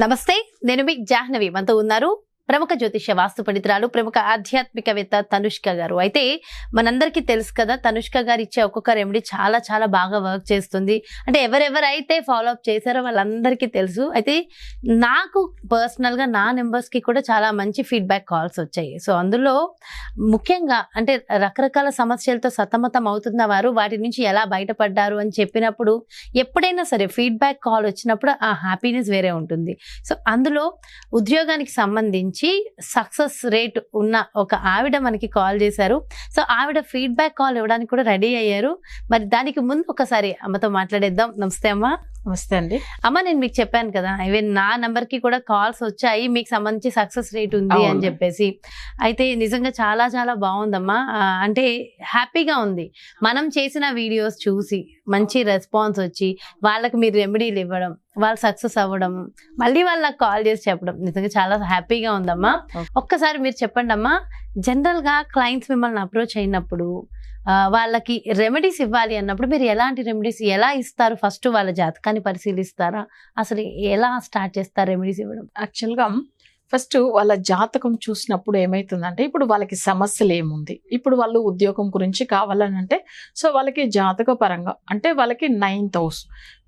నమస్తే నేను మీ జాహ్నవి. మనతో ఉన్నారు ప్రముఖ జ్యోతిష వాస్తు పండితురాలు ప్రముఖ ఆధ్యాత్మికవేత్త తనుష్క గారు. అయితే మనందరికీ తెలుసు కదా తనుష్క గారు ఇచ్చే ఒక్కొక్క రెమెడీ చాలా చాలా బాగా వర్క్ చేస్తుంది. అంటే ఎవరెవరైతే ఫాలో అప్ చేశారో వాళ్ళందరికీ తెలుసు. అయితే నాకు పర్సనల్గా నా నెంబర్స్కి కూడా చాలా మంచి ఫీడ్బ్యాక్ కాల్స్ వచ్చాయి. సో అందులో ముఖ్యంగా అంటే రకరకాల సమస్యలతో సతమతం అవుతున్న వారు వాటి నుంచి ఎలా బయటపడ్డారు అని చెప్పినప్పుడు ఎప్పుడైనా సరే ఫీడ్బ్యాక్ కాల్ వచ్చినప్పుడు ఆ హ్యాపీనెస్ వేరే ఉంటుంది. సో అందులో ఉద్యోగానికి సంబంధించి సక్సెస్ రేట్ ఉన్న ఒక ఆవిడ మనకి కాల్ చేశారు. సో ఆవిడ ఫీడ్బ్యాక్ కాల్ ఇవ్వడానికి కూడా రెడీ అయ్యారు. మరి దానికి ముందు ఒకసారి అమ్మతో మాట్లాడేద్దాం. నమస్తే అమ్మ. నమస్తే అండి. అమ్మ నేను మీకు చెప్పాను కదా ఈవెన్ నా నంబర్కి కూడా కాల్స్ వచ్చాయి మీకు సంబంధించి సక్సెస్ రేట్ ఉంది అని. చెప్పేసి. అయితే నిజంగా చాలా చాలా బాగుందమ్మా. అంటే హ్యాపీగా ఉంది. మనం చేసిన వీడియోస్ చూసి మంచి రెస్పాన్స్ వచ్చి వాళ్ళకి మీరు రెమెడీలు ఇవ్వడం వాళ్ళు సక్సెస్ అవ్వడం మళ్ళీ వాళ్ళకి కాల్ చేసి చెప్పడం నిజంగా చాలా హ్యాపీగా ఉందమ్మా. ఒక్కసారి మీరు చెప్పండి అమ్మా జనరల్గా క్లయింట్స్ మిమ్మల్ని అప్రోచ్ అయినప్పుడు వాళ్ళకి రెమెడీస్ ఇవ్వాలి అన్నప్పుడు మీరు ఎలాంటి రెమెడీస్ ఎలా ఇస్తారు ఫస్ట్ వాళ్ళ జాతకాన్ని పరిశీలిస్తారా? అసలు ఎలా స్టార్ట్ చేస్తారు రెమెడీస్ ఇవ్వడం? యాక్చువల్గా ఫస్ట్ వాళ్ళ జాతకం చూసినప్పుడు ఏమవుతుందంటే ఇప్పుడు వాళ్ళకి సమస్యలు ఏముంది? ఇప్పుడు వాళ్ళు ఉద్యోగం గురించి కావాలని అంటే సో వాళ్ళకి జాతక పరంగా అంటే వాళ్ళకి నైన్త్ హౌస్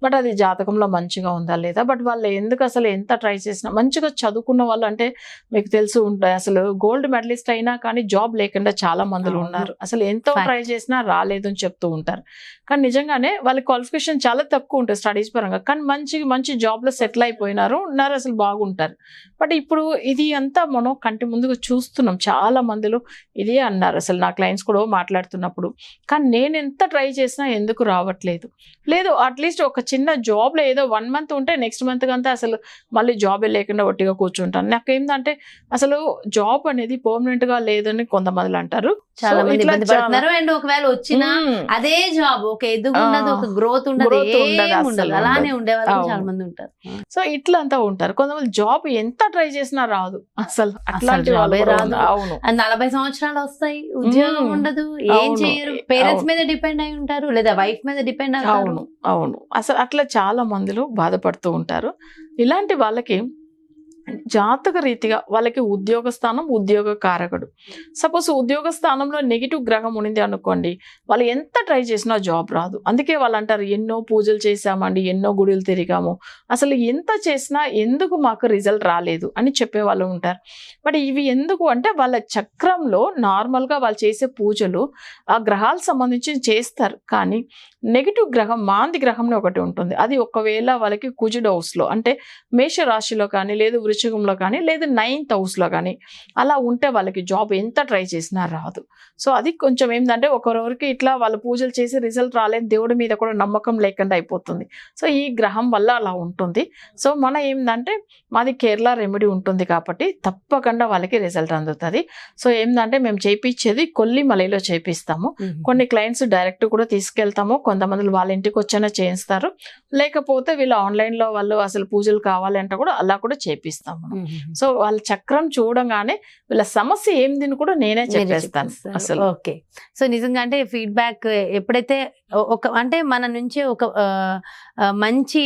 బట్ అది జాతకంలో మంచిగా ఉందా లేదా? బట్ వాళ్ళు ఎందుకు అసలు ఎంత ట్రై చేసినా మంచిగా చదువుకున్న వాళ్ళు అంటే మీకు తెలిసి ఉంటాయి అసలు గోల్డ్ మెడలిస్ట్ అయినా కానీ జాబ్ లేకుండా చాలా మందిలో. ఉన్నారు. అసలు ఎంతో. ట్రై చేసినా రాలేదు అని చెప్తూ ఉంటారు. కానీ నిజంగానే వాళ్ళ క్వాలిఫికేషన్ చాలా తక్కువ ఉంటుంది స్టడీస్ పరంగా. కానీ మంచి మంచి జాబ్లో సెటిల్ అయిపోయినారు ఉన్నారు అసలు బాగుంటారు. బట్ ఇప్పుడు ఇది అంతా మనం కంటి ముందుగా చూస్తున్నాం. చాలా మందిలో ఇదే అన్నారు అసలు నా క్లయింట్స్ కూడా మాట్లాడుతున్నప్పుడు. కానీ నేను ఎంత ట్రై చేసినా ఎందుకు రావట్లేదు. లేదు అట్లీస్ట్ ఒక చిన్న జాబ్లో ఏదో వన్ మంత్ ఉంటే నెక్స్ట్ మంత్ అంతా అసలు మళ్ళీ జాబే లేకుండా ఒట్టిగా కూర్చుంటాను. నాకు ఏంటంటే అసలు జాబ్ అనేది పర్మనెంట్గా లేదని కొంతమంది అంటారు చాలా మంది ఇబ్బంది పడుతున్నారు. అండ్ ఒకవేళ వచ్చినా. అదే జాబ్ ఒక ఎదుగు ఉండదు ఒక గ్రోత్ ఉండదు ఉండదు, అలానే ఉండదు. ఉండే వాళ్ళు అవును. చాలా మంది ఉంటారు సో ఇట్లా అంతా ఉంటారు. కొంతమంది జాబ్ ఎంత ట్రై చేసినా రాదు. అసలు అట్లాంటి రాదు. అండ్ నలభై సంవత్సరాలు వస్తాయి. ఉద్యోగం. ఉండదు. ఏం. చేయరు. పేరెంట్స్. మీద డిపెండ్ అయి ఉంటారు. లేదా వైఫ్ మీద డిపెండ్ అవును. అవును. అసలు అట్లా చాలా మందిలో బాధపడుతూ ఉంటారు. ఇలాంటి వాళ్ళకి జాతక రీతిగా వాళ్ళకి ఉద్యోగ స్థానం ఉద్యోగ కారకుడు. సపోజ్ ఉద్యోగ స్థానంలో నెగిటివ్ గ్రహం ఉండింది అనుకోండి వాళ్ళు ఎంత ట్రై చేసినా జాబ్ రాదు. అందుకే వాళ్ళు అంటారు ఎన్నో పూజలు చేశామండి ఎన్నో గుడులు తిరిగాము. అసలు ఎంత చేసినా ఎందుకు మాకు రిజల్ట్ రాలేదు అని చెప్పే వాళ్ళు ఉంటారు. బట్ ఇవి ఎందుకు అంటే వాళ్ళ చక్రంలో నార్మల్గా వాళ్ళు చేసే పూజలు ఆ గ్రహాలు సంబంధించి చేస్తారు. కానీ నెగిటివ్ గ్రహం మాంది గ్రహం ఒకటి ఉంటుంది. అది ఒకవేళ వాళ్ళకి కుజుడు హౌస్లో అంటే మేష రాశిలో కానీ లేదు వృశ్చికంలో కానీ లేదు నైన్త్ హౌస్లో కానీ అలా ఉంటే వాళ్ళకి జాబ్ ఎంత ట్రై చేసినా రాదు. సో అది కొంచెం ఏంటంటే ఒకరొకరికి ఇట్లా వాళ్ళు పూజలు చేసి రిజల్ట్ రాలేదు దేవుడి మీద కూడా నమ్మకం లేకుండా అయిపోతుంది. సో ఈ గ్రహం వల్ల అలా ఉంటుంది. సో మన ఏంటంటే మాది కేరళ రెమెడీ ఉంటుంది కాబట్టి తప్పకుండా వాళ్ళకి రిజల్ట్ అందుతుంది. సో ఏంటంటే మేము చేయించేది కొల్లిమలైలో చేపిస్తాము. కొన్ని క్లయింట్స్ డైరెక్ట్ కూడా తీసుకెళ్తాము. కొంతమంది వాళ్ళ ఇంటికి వచ్చైనా చేయిస్తారు. లేకపోతే వీళ్ళు ఆన్లైన్లో వాళ్ళు అసలు పూజలు కావాలంటే కూడా అలా కూడా చేపిస్తాము సో వాళ్ళ చక్రం చూడంగానే వీళ్ళ సమస్య ఏంది కూడా నేనే చెప్పేస్తాను అసలు. ఓకే. సో నిజంగా అంటే ఫీడ్బ్యాక్ ఎప్పుడైతే ఒక అంటే మన నుంచి ఒక మంచి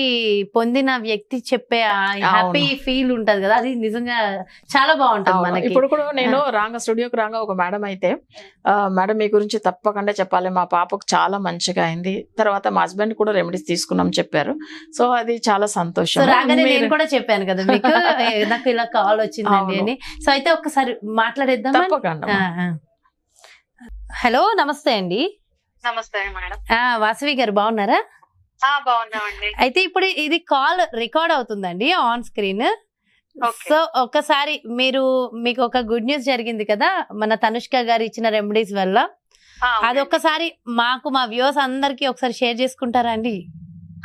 పొందిన వ్యక్తి చెప్పే హ్యాపీ ఫీల్ ఉంటది కదా అది నిజంగా చాలా బాగుంటది. మనకి. ఇప్పుడు కూడా నేను రాగా స్టూడియోకి రాగా ఒక మేడం అయితే మేడం మీ గురించి తప్పకుండా చెప్పాలి. మా పాపకు చాలా మంచిగా అయింది. తర్వాత మా హస్బెండ్ కూడా రెమెడీస్ తీసుకున్నాం చెప్పారు. సో అది చాలా సంతోషం. కూడా చెప్పాను కదా మీకు. నాకు ఇలా కాల్ వచ్చిందండి. అని. సో అయితే ఒక్కసారి మాట్లాడేద్దామా? తప్పకుండా ఆ, ఆ. హలో నమస్తే అండి. నమస్తే మేడం. ఆ, వాసవి గారు బాగున్నారా? ఆ బాగున్నామండి. అయితే ఇప్పుడు ఇది కాల్ రికార్డ్ అవుతుందండి ఆన్ స్క్రీన్. సో ఒకసారి మీరు మీకు ఒక గుడ్ న్యూస్ జరిగింది కదా మన తనుష్క గారు ఇచ్చిన రెమెడీస్ వల్ల. అది ఒక్కసారి మాకు మా వ్యూస్ అందరికి ఒకసారి షేర్ చేసుకుంటారా అండి?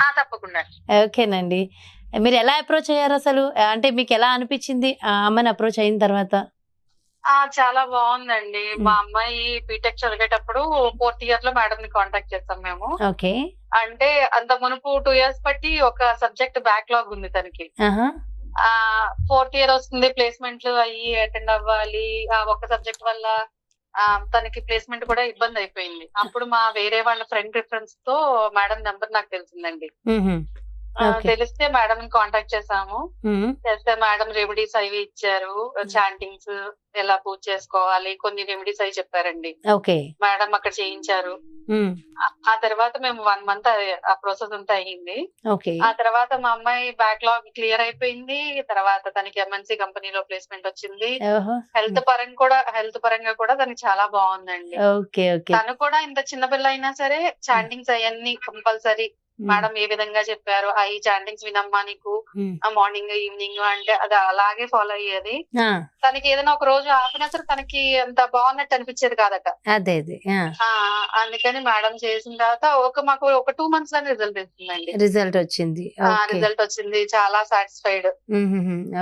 ఆ, తప్పకుండా. ఓకేనండి. మీరు ఎలా అప్రోచ్ అయ్యారు అసలు? అంటే మీకు ఎలా అనిపించింది ఆ అమ్మని అప్రోచ్ అయిన తర్వాత? ఆ చాలా బాగుందండి. మా అమ్మాయి బీటెక్ చదివేటప్పుడు ఫోర్త్ ఇయర్లో మేడం ని కాంటాక్ట్ చేస్తాం మేము. ఓకే. అంటే అంత మునుపు టూ ఇయర్స్ బట్టి ఒక సబ్జెక్ట్ బ్యాక్లాగ్ ఉంది తనకి. ఫోర్త్ ఇయర్ వస్తుంది ప్లేస్మెంట్లు అయ్యి అటెండ్ అవ్వాలి. ఆ ఒక్క సబ్జెక్ట్ వల్ల తనకి ప్లేస్మెంట్ కూడా ఇబ్బంది అయిపోయింది. అప్పుడు మా వేరే వాళ్ళ ఫ్రెండ్ రిఫరెన్స్తో మేడం నెంబర్ నాకు తెలిసిందండి. తెలిస్తే మేడం కాంటాక్ట్ చేసాము. చేస్తే మేడం రెమెడీస్ అవి ఇచ్చారు. చాంటింగ్స్ ఎలా పూజ చేసుకోవాలి కొన్ని రెమెడీస్ అవి చెప్పారండి. ఓకే. మేడం అక్కడ చేయించారు. ఆ- తర్వాత మేము వన్ మంత్ ఆ ప్రాసెస్ అంతా అయ్యింది ఆ తర్వాత మా అమ్మాయి బ్యాక్లాగ్ క్లియర్ అయిపోయింది. తర్వాత తనకి ఎంఎన్సీ కంపెనీలో ప్లేస్మెంట్ వచ్చింది. హెల్త్ పరంగా కూడా హెల్త్ పరంగా కూడా తనకి చాలా బాగుందండి. తను కూడా ఇంత చిన్న పిల్ల అయినా సరే చాంటింగ్స్ అవన్నీ కంపల్సరీ మేడం ఏ విధంగా చెప్పారు? ఆ ఈ చాంటింగ్స్ వినమ్మా నీకు. మార్నింగ్ ఈవినింగ్ అంటే అది అలాగే ఫాలో అయ్యేది. తనకి ఏదైనా ఒక రోజు ఆపినా సరే తనకి అంత బాగున్నట్టు అనిపించేది కాదట. అదే అందుకని మేడం చేసిన తర్వాత ఒక మాకు ఒక టూ మంత్స్లోనే రిజల్ట్ ఇస్తుందండి రిజల్ట్ వచ్చింది. రిజల్ట్ వచ్చింది. చాలా సాటిస్ఫైడ్.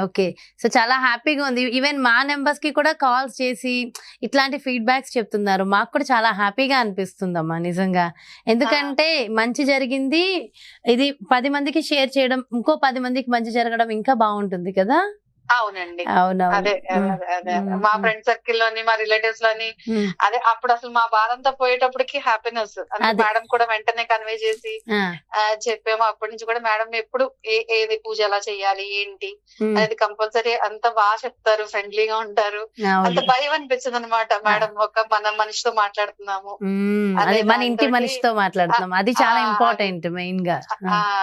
ఓకే. సో చాలా హ్యాపీగా ఉంది. ఈవెన్ మా నెంబర్స్కి కూడా కాల్స్ చేసి ఇట్లాంటి ఫీడ్బ్యాక్స్ చెప్తున్నారు. మాకు కూడా చాలా హ్యాపీగా అనిపిస్తుందమ్మా నిజంగా. ఎందుకంటే మంచి జరిగింది ఇది పది మందికి షేర్ చేయడం ఇంకో పది మందికి మంచి జరగడం ఇంకా బాగుంటుంది కదా? అవునండి. అదే మా. ఫ్రెండ్ సర్కిల్లోని మా రిలేటివ్స్లోని అదే అప్పుడు అసలు మా బాధ అంతా పోయేటప్పటికి హ్యాపీనెస్. మేడం కూడా వెంటనే కన్వే చేసి చెప్పాము అప్పటి నుంచి కూడా మేడం ఎప్పుడు ఏది పూజ ఎలా చేయాలి ఏంటి అనేది కంపల్సరీ అంత బాగా చెప్తారు ఫ్రెండ్లీగా ఉంటారు. అంత భయం అనిపించింది అనమాట మేడం ఒక మన మనిషితో మాట్లాడుతున్నాము. అదే మన ఇంటి మనిషితో మాట్లాడుతున్నాం అది చాలా ఇంపార్టెంట్ మెయిన్గా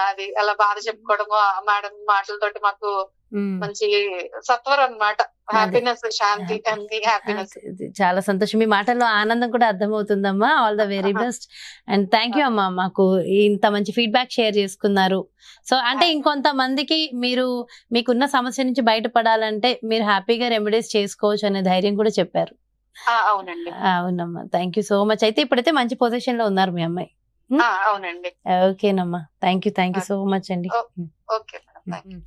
అది అలా బాధ చెప్పుకోవడము మేడం మాటలతోటి మాకు. మంచి సత్వరం అన్నమాట. హ్యాపీనెస్ శాంతి హ్యాపీనెస్ అది- అది చాలా సంతోషం. మీ మాటల్లో ఆనందం కూడా అర్థమవుతుందమ్మా. All the very best and thank you అమ్మా మాకు ఇంత మంచి ఫీడ్బ్యాక్ షేర్ చేసుకున్నారు. సో అంటే ఇంకొంతమందికి మీరు మీకున్న సమస్య నుంచి బయటపడాలంటే మీరు హ్యాపీగా రెమెడీస్ చేసుకోవచ్చు అనే ధైర్యం కూడా చెప్పారు. అవునండి. అవునమ్మా. థ్యాంక్ యూ సో మచ్ అయితే ఇప్పుడైతే మంచి పొజిషన్లో ఉన్నారు మీ అమ్మాయి. అవునండి. ఓకేనమ్మా. Thank you thank you so much అండి. ఓకే.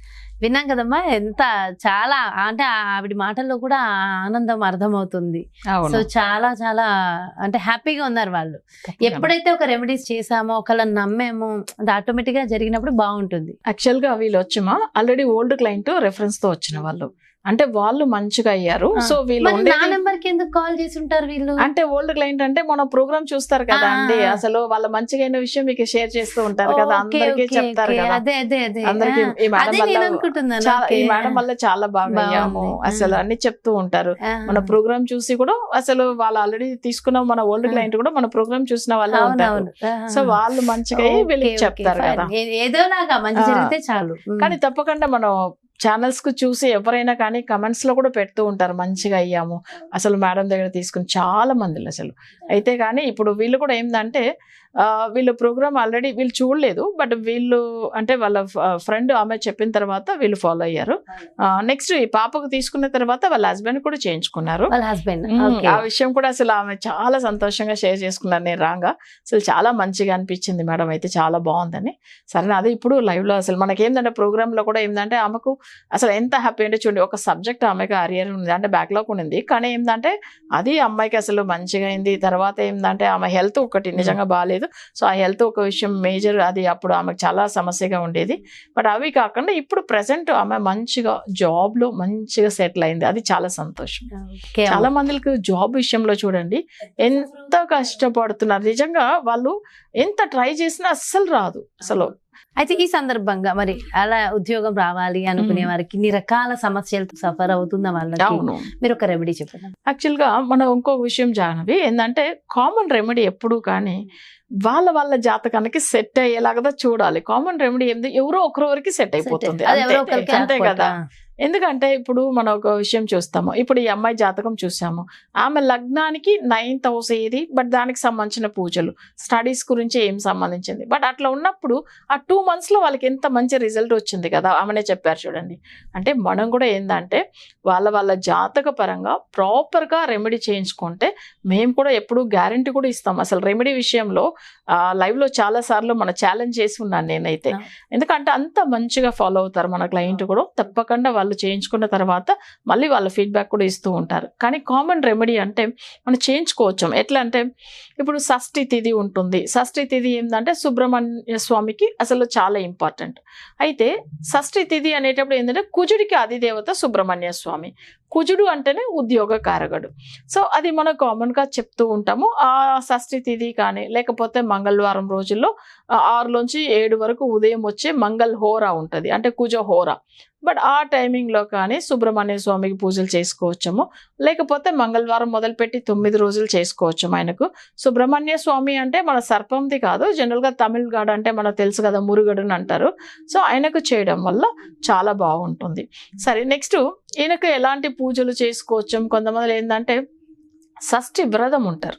విన్నాం కదమ్మా? ఎంత చాలా అంటే ఆవిడ మాటల్లో కూడా ఆనందం అర్థమవుతుంది. సో చాలా చాలా అంటే హ్యాపీగా ఉన్నారు వాళ్ళు. ఎప్పుడైతే ఒక రెమెడీస్ చేసామో ఒకళ్ళని నమ్మామో అది ఆటోమేటిక్గా జరిగినప్పుడు బాగుంటుంది. యాక్చువల్గా వీళ్ళు వచ్చమా? ఆల్రెడీ ఓల్డ్ క్లయింట్ రెఫరెన్స్తో వచ్చిన వాళ్ళు. అంటే వాళ్ళు మంచిగా అయ్యారు. సో వీళ్ళు కాల్ చేసి ఉంటారు వీళ్ళు అంటే ఓల్డ్ క్లయింట్ అంటే మన ప్రోగ్రామ్ చూస్తారు కదా అండి. అసలు వాళ్ళ మంచిగా అయిన విషయం మీకు షేర్ చేస్తూ ఉంటారు కదా అందరికీ చెప్తారు. కదా అందరికి ఈ మేడం వల్ల చాలా ఈ ఓకే. మేడం వల్ల చాలా బాగా. అయ్యాము అసలు. అన్ని చెప్తూ ఉంటారు. మన ప్రోగ్రామ్ చూసి కూడా అసలు వాళ్ళు ఆల్రెడీ తీసుకున్న మన ఓల్డ్ ఆ. క్లయింట్ కూడా మన ప్రోగ్రామ్ చూసిన వాళ్ళే ఉంటారు. సో వాళ్ళు మంచిగా వీళ్ళకి చెప్తారు. కదా ఏ- ఏదోలాగా మంచి ఆ. జరిగితే చాలు. కానీ తప్పకుండా మనం ఛానల్స్కు చూసి ఎవరైనా కానీ కమెంట్స్లో కూడా పెడుతూ ఉంటారు. మంచిగా అయ్యాము. అసలు మేడం దగ్గర తీసుకుని చాలా మంది అసలు. అయితే కానీ ఇప్పుడు వీళ్ళు కూడా ఏంటంటే వీళ్ళు ప్రోగ్రామ్ ఆల్రెడీ వీళ్ళు చూడలేదు బట్ వీళ్ళు అంటే వాళ్ళ ఫ్రెండ్ ఆమె చెప్పిన తర్వాత వీళ్ళు ఫాలో అయ్యారు. నెక్స్ట్ ఈ పాపకు తీసుకున్న తర్వాత వాళ్ళ హస్బెండ్ కూడా చేయించుకున్నారు. వాళ్ళ హస్బెండ్ ఆ విషయం కూడా అసలు ఆమె చాలా సంతోషంగా షేర్ చేసుకున్నారు నేను రాగా. అసలు చాలా మంచిగా అనిపించింది మేడం అయితే చాలా బాగుందని. సరే అదే ఇప్పుడు లైవ్లో అసలు మనకి ఏంటంటే ప్రోగ్రామ్లో కూడా ఏంటంటే ఆమెకు అసలు ఎంత హ్యాపీ అంటే చూడండి ఒక సబ్జెక్ట్ ఆమెకి అరియర్ ఉంది అంటే బ్యాక్లాగ్ ఉంది కానీ ఏంటంటే అది అమ్మాయికి అసలు మంచిగా అయింది. తర్వాత ఏంటంటే ఆమె హెల్త్ ఒకటి నిజంగా బాగాలేదు సో ఆ హెల్త్ ఒక విషయం మేజర్. అది అప్పుడు ఆమెకు చాలా సమస్యగా ఉండేది. బట్ అవి కాకుండా ఇప్పుడు ప్రెసెంట్ ఆమె మంచిగా జాబ్లో మంచిగా సెటిల్ అయింది. అది చాలా సంతోషం. చాలా మందికి జాబ్ విషయంలో చూడండి. ఎంత కష్టపడుతున్నారు. నిజంగా వాళ్ళు ఎంత ట్రై చేసినా అస్సలు రాదు. అసలు అయితే ఈ సందర్భంగా మరి అలా ఉద్యోగం రావాలి అనుకునే. వారికి ఇన్ని రకాల సమస్యలతో సఫర్ అవుతున్న వాళ్ళకి మీరు ఒక రెమెడీ చెప్పండి యాక్చువల్గా మనం ఇంకో విషయం జానవి ఏంటంటే కామన్ రెమెడీ ఎప్పుడు కానీ వాళ్ళ వాళ్ళ జాతకానికి సెట్ అయ్యేలాగా చూడాలి. కామన్ రెమెడీ ఏంది? ఎవరో ఒకరికి సెట్ అయిపోతుంది. అంతే. కదా. ఎందుకంటే ఇప్పుడు మనం ఒక విషయం చూస్తాము. ఇప్పుడు ఈ అమ్మాయి జాతకం చూసాము. ఆమె లగ్నానికి నైన్త్ హౌస్ ఏది? బట్ దానికి సంబంధించిన పూజలు. స్టడీస్ గురించి ఏం సంబంధించింది? బట్ అట్లా ఉన్నప్పుడు ఆ టూ మంత్స్లో వాళ్ళకి ఎంత మంచి రిజల్ట్ వచ్చింది కదా? ఆమెనే చెప్పారు చూడండి. అంటే మనం కూడా ఏంటంటే వాళ్ళ వాళ్ళ జాతక పరంగా ప్రాపర్గా రెమెడీ చేయించుకుంటే మేము కూడా ఎప్పుడు గ్యారంటీ కూడా ఇస్తాం. అసలు రెమెడీ విషయంలో లైవ్లో చాలా సార్లు మన ఛాలెంజ్ చేసి ఉన్నాను నేనైతే. ఎందుకంటే అంత మంచిగా ఫాలో అవుతారు మన క్లయింట్ కూడా. తప్పకుండా వాళ్ళు చేయించుకున్న తర్వాత మళ్ళీ వాళ్ళ ఫీడ్బ్యాక్ కూడా ఇస్తూ ఉంటారు. కానీ కామన్ రెమెడీ అంటే మనం చేయించుకోవచ్చు. ఎట్లా అంటే ఇప్పుడు షష్ఠి తిథి ఉంటుంది. షష్ఠి తిథి ఏంటంటే సుబ్రహ్మణ్య స్వామికి అసలు చాలా ఇంపార్టెంట్ అయితే షష్ఠి తిథి అనేటప్పుడు ఏంటంటే కుజుడికి అధిదేవత సుబ్రహ్మణ్య స్వామి. కుజుడు అంటేనే ఉద్యోగ కారకుడు. సో అది మనం కామన్గా చెప్తూ ఉంటాము. ఆ షష్ఠి తిథి కానీ లేకపోతే మంగళవారం రోజుల్లో ఆరులోంచి ఏడు వరకు ఉదయం వచ్చే మంగళ హోరా ఉంటుంది. అంటే కుజ హోరా. బట్ ఆ టైమింగ్లో కానీ సుబ్రహ్మణ్య స్వామికి పూజలు చేసుకోవచ్చము. లేకపోతే మంగళవారం మొదలుపెట్టి తొమ్మిది రోజులు చేసుకోవచ్చు ఆయనకు. సుబ్రహ్మణ్య స్వామి అంటే మన సర్పంది కాదు. జనరల్గా తమిళగాడు అంటే మనకు తెలుసు కదా మురుగడుని అంటారు. సో ఆయనకు చేయడం వల్ల చాలా బాగుంటుంది. సరే నెక్స్ట్ ఈయనకు ఎలాంటి పూజలు చేసుకోవచ్చు? కొంతమంది ఏంటంటే షష్ఠి వ్రతం ఉంటారు.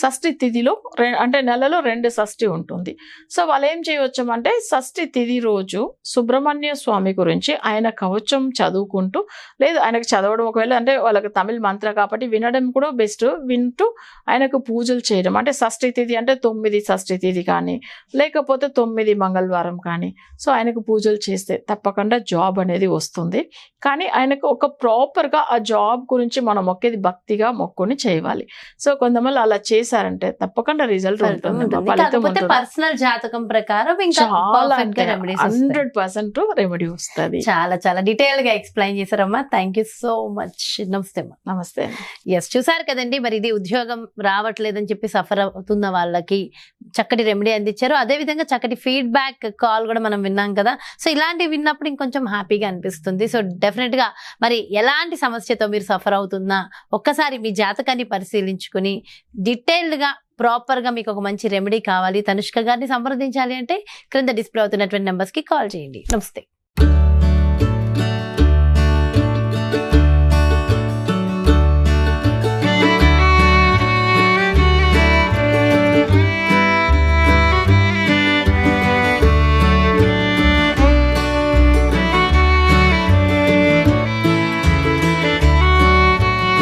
షష్ఠి తిథిలో రె అంటే నెలలో రెండు షష్ఠి ఉంటుంది. సో వాళ్ళు ఏం చేయవచ్చు అంటే షష్ఠి తిథి రోజు సుబ్రహ్మణ్య స్వామి గురించి ఆయన కవచం చదువుకుంటూ లేదు ఆయనకు చదవడం ఒకవేళ అంటే వాళ్ళకి తమిళ మంత్ర కాబట్టి వినడం కూడా బెస్ట్. వింటూ ఆయనకు పూజలు చేయడం. అంటే షష్ఠి తిథి అంటే తొమ్మిది షష్ఠి తిథి కానీ లేకపోతే తొమ్మిది మంగళవారం కానీ సో ఆయనకు పూజలు చేస్తే తప్పకుండా జాబ్ అనేది వస్తుంది. కానీ ఆయనకు ఒక ప్రాపర్గా ఆ జాబ్ గురించి మనం మొక్కేది భక్తిగా మొక్కుని చేయాలి. సో కొంతమంది అలా చేశారంటే తప్పకుండా రిజల్ట్ ఉంటుంది. పర్సనల్ జాతకం ప్రకారం ఇంకా. హండ్రెడ్ పర్సెంట్ రెమెడీ వస్తుంది. చాలా చాలా డీటెయిల్గా ఎక్స్ప్లెయిన్ చేశారమ్మా. థ్యాంక్ యూ సో మచ్ నమస్తే నమస్తే ఎస్ చూసారు కదండి మరి ఇది ఉద్యోగం రావట్లేదని చెప్పి సఫర్ అవుతున్న వాళ్ళకి చక్కటి రెమెడీ అందించారు. అదే విధంగా చక్కటి ఫీడ్బ్యాక్ కాల్ కూడా మనం విన్నాం కదా. సో ఇలాంటివి విన్నప్పుడు ఇంకొంచెం హ్యాపీగా అనిపిస్తుంది. సో డెఫినెట్గా మరి ఎలాంటి సమస్యతో మీరు సఫర్ అవుతున్నా ఒక్కసారి మీ జాతకాన్ని పరిశీలించుకుని డీటెయిల్డ్గా గా ప్రాపర్గా మీకు ఒక మంచి రెమెడీ కావాలి. తనుష్క గారిని సంప్రదించాలి అంటే క్రింద డిస్ప్లే అవుతున్నటువంటి నెంబర్స్కి కాల్ చేయండి. నమస్తే.